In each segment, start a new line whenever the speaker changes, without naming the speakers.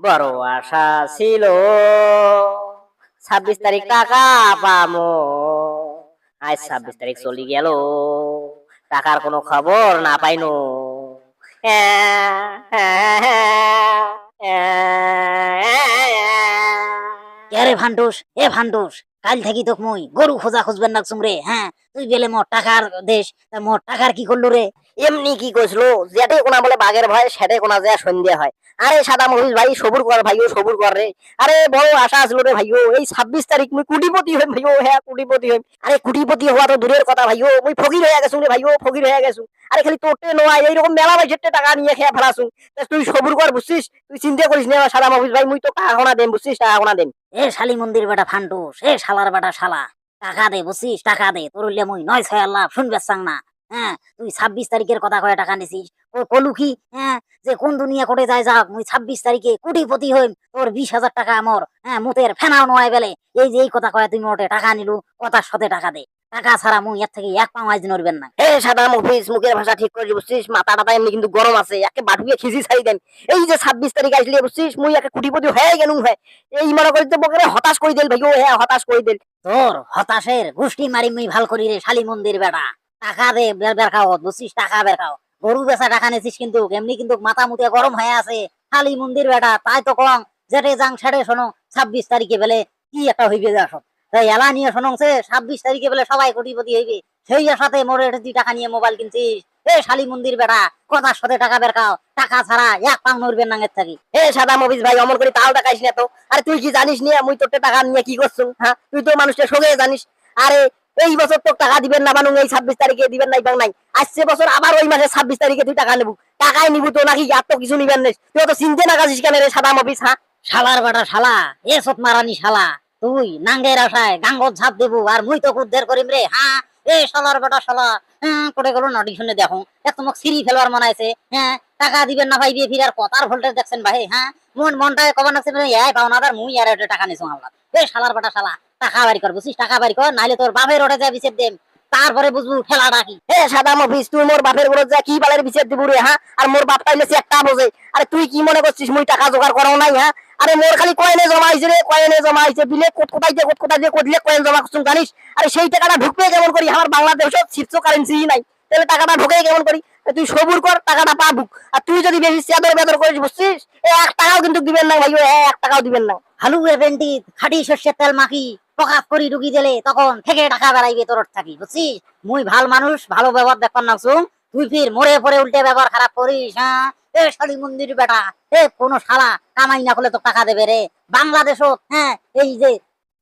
বড় আশা ছিল। ছাব্বিশ তারিখ টাকা পামো। আজ ছাব্বিশ তারিখ চলে গেল। টাকার কোনো খবর না পাইনো।
কে ভান্ডুস? এ ভান্ডুস, কাল থাকি তোক মুই গরু খোঁজা খুঁজবেন না রে হ্যাঁ? তুই গেলে মোর টাকার দেশ, তা মোর টাকার কি করলু রে?
এমনি কি কইছিল যেটে কোনা বলে বাঘের ভয়, সেটে কোনা যায় সন্ধ্যা হয়। আরে সাদা মহিষ ভাই, সবুর কর ভাইও, সবুর কর রে। আরে বড় আশা আসলো রে ভাইও, এই ছাব্বিশ তারিখ মুই কুটিপতি হইম ভাইও হ্যাঁ কুটিপতি হইম। আরে কুটিপতি হওয়া তো দূরের কথা ভাইও, মুই ফকির হয়ে গেছুন রে ভাইও, ফকির হয়ে গেছু আরে খালি তোরটে নয় এইরকম মেলা ভাই বাইশের টাকা নিয়ে খেয়ে ফেলাছুন তা তুই সবুর কর বুঝছিস? তুই চিন্তা করিস না, সাদা মহিষ ভাই, মুই তো টাকা দেম, বুঝছিস? টাকা দেম।
এ শালি মন্দির বেটা ফান্টুস এ শালার বেটা শালা। টাকা দে বসিস টাকা দে। তোর উল্লে মুই নয় ছয় আল্লাহ, শুনবে চাং না? হ্যাঁ তুই ছাব্বিশ তারিখের কথা কয়ে টাকা নিছিস? ও কলু কি হ্যাঁ যে কোন দুনিয়া কোটে যায় যাক, মুই ছাব্বিশ তারিখে কোটিপতি হইম, তোর বিশ হাজার টাকা আমার হ্যাঁ মুতের ফেনাও নয় বেলে এই যে এই কথা কয়ে তুমি ওটে টাকা নিলু, কথার সাথে টাকা দে। টাকা ছাড়া মুই এর থেকে এক পাও আজ নড়বেন না।
এ সাদা মফিস মুখের ভাষা ঠিক করে বুঝছিস মাথা টাথা এমনি কিন্তু গরম আছে, একে বাটুয়ে খিজি ছাড়ি দেন। এই যে ছাব্বিশ তারিখ আসলে বুঝছিস মুই একে কুটিপতি হয়ে গেলুম হয় এই মনে করিতে বকে হতাশ করে দিল ভাই, ও হ্যাঁ হতাশ করে দিল
তোর হতাশের গোষ্ঠী মারি মুই ভালো করি রে, শালি মন্দির বেটা। টাকা দে, বের খাও বুঝছিস টাকা বের খাও। গরু বেচা টাকা নিছিস কিন্তু, এমনি কিন্তু মাথা মুতে গরম হয়ে আছে। শালি মন্দির বেটা, তাই তো কং যেটে যাং সেটে শোনো, ছাব্বিশ তারিখে বেলে কি একটা হইবে যা তাই এলা নিয়ে ছাব্বিশ তারিখে বেলে সবাই কোটিপতি হইবে। সেই আশাতে মোরে তুই টাকা নিয়ে মোবাইল কিনছিস। এ শালি মন্দির বেটা কথার সাথে টাকা বের খাও। টাকা ছাড়া এক পাং নড়বেন নাঙের থাকি।
এ সাদা মফিস ভাই অমর করে তাও টাকাইস না তো। আরে তুই কি জানিস নিয়ে মুই তোর টাকা নিয়ে কি করছু? হ্যাঁ? তুই তো মানুষটা সঙ্গে জানিস। আরে এই বছর তোর টাকা দিবেন না বানুং এই ছাব্বিশ তারিখে দিবেন নাই নাই। আসছে বছর আবার ওই মাসে ছাব্বিশ তারিখে তুই টাকা নেবু। টাকাই নিবু তো নাকি আর তো কিছু নিবেন না তুই তো চিনতে না কাছিস কেন রে সাদা মফিস হ্যাঁ?
শালার বেটা শালা এ সত মারানি শালা। তুই নাঙ্গের আশায় গাঙ্গত ঝাপ দেবু আর মুই তো উদ্ধার করিম রে হ্যাঁ এ শালার বেটা সলা হ্যাঁ করে গেল নটি শুনে দেখো। এক তোমাক সিঁড়ি ফেলবার মনে আছে হ্যাঁ? টাকা দিবেন না ভাই, বিয়ে ফিরার কথার ভোল্টেজ দেখছেন ভাই হ্যাঁ? মন মনটায় কবার নাকছে এই পাওনাদার, মুই আর একটা টাকা নিছো আমরা এ শালার বেটা শালা, টাকা বাড়ি কর, বুঝছিস? টাকা বাড়ি কর, নাইলে তোর বাপের ওটা যায় বিচার দেম। তারপরে বুঝবু ঠেলাটা কি।
এ সাদা মফিস তুই মোর বাপের ঘরে যা কি বালের বিচার দিব রে হ্যাঁ আর মোর বাপ পাইলে একটা বোঝে। আরে তুই কি মনে করছিস? মুই টাকা জোগাড় করাও নাই হ্যাঁ? আরে মোর খালি কয়েনে জমা হয়েছে রে, কয়েনে জমা হয়েছে বিলে কোট কোথায় দিয়ে, কোট কোথায় দিয়ে কদিলে কয়েন জমা করছুন জানিস? আরে সেই টাকাটা ঢুকবে কেমন করি? আমার বাংলাদেশও শীর্ষ কারেন্সি নাই। তাহলে টাকাটা ঢুকে কেমন করি? তুই সবুর কর, টাকাটা পাবু আর তুই যদি বেশি চাদর বেদর করিস, বুঝছিস? এ এক টাকাও কিন্তু দিবেন না ভাই এক টাকাও দিবেন না।
হালু এভেন্টি খাটি সর্ষের তেল মাখি প্রকাশ করি ঢুকি দিলে, তখন থেকে টাকা বেড়াইবে তোর থাকি বুঝছিস? মুই ভালো মানুষ, ভালো ব্যবহার দেখবার নাকছুম তুই ফির মরে পরে উল্টে ব্যবহার খারাপ করিস হ্যাঁ? এ শালি মন্দির বেটা, এ কোন শালা কামাই না করলে তো টাকা দেবে রে। বাংলাদেশত হ্যাঁ এই যে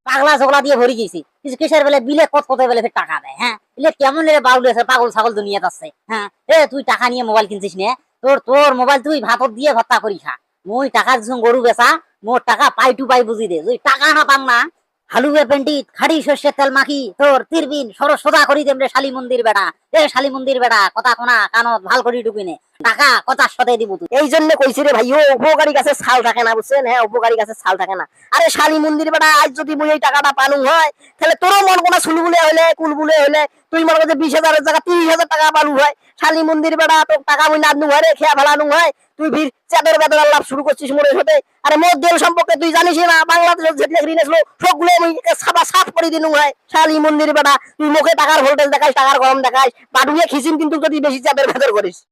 পাগলা দিয়ে ভরি গেছি। কিছু কিসের বেলে বিলে কত কত বেলে ফের টাকা দেয় হ্যাঁ? কেমন রে বাউল আছে পাগল ছাগল আছে হ্যাঁ? এ, তুই টাকা নিয়ে মোবাইল কিনছিস নে? তোর তোর মোবাইল তুই ভাতত দিয়ে ভত্তা করি খা মুই টাকা দিছুম গরু বেচা, মোর টাকা পাই টু পাই বুঝি দে। তুই টাকা না পাম না, হালুয়ে পেন্টিত খাড়ি শস্যের তেল মাখি, তোর তিরবিন সর সোজা করি দেম রে শালি মন্দির বেটা। শালি মন্দির বেটা, কথা কোনা কানত ভালো করি ঢুকিনে টাকা কথার সাথে দিব তুই
এই জন্য কইছি রে ভাই, ও উপকারী গাছে ছাল থাকে না, বুঝছেন? হ্যাঁ উপকারী গাছে ছাল থাকে না। আরে শালি মন্দির বেটা, আজ যদি মুই এই টাকাটা পালু হয়, তাহলে তোরও মন কোনা সুলবুলে হইলে কুলবুলে হইলে, তুই মনে করছে বিশ হাজারের জায়গা তিরিশ হাজার টাকা পালু হয়। শালি মন্দির বেটা, তোর টাকা মুই নাদনু হয় রে খেয়া ফেলানু হয়, তুই ভিড় চাদর বেদর লাভ শুরু করছিস মোরের সাথে। আরে মোর দেল সম্পর্কে তুই জানিস না, বাংলাদেশের যেগুলো ঋণ আসলো সবগুলো আমি সাবা সাফ করে দিনু হয়। শালি মন্দির বেটা, তুই মুখে টাকার ভোল্টেজ দেখাইস, টাকার গরম দেখাইস বাটুয়ে খিচিম কিন্তু যদি বেশি চাপের ভেতর করিস।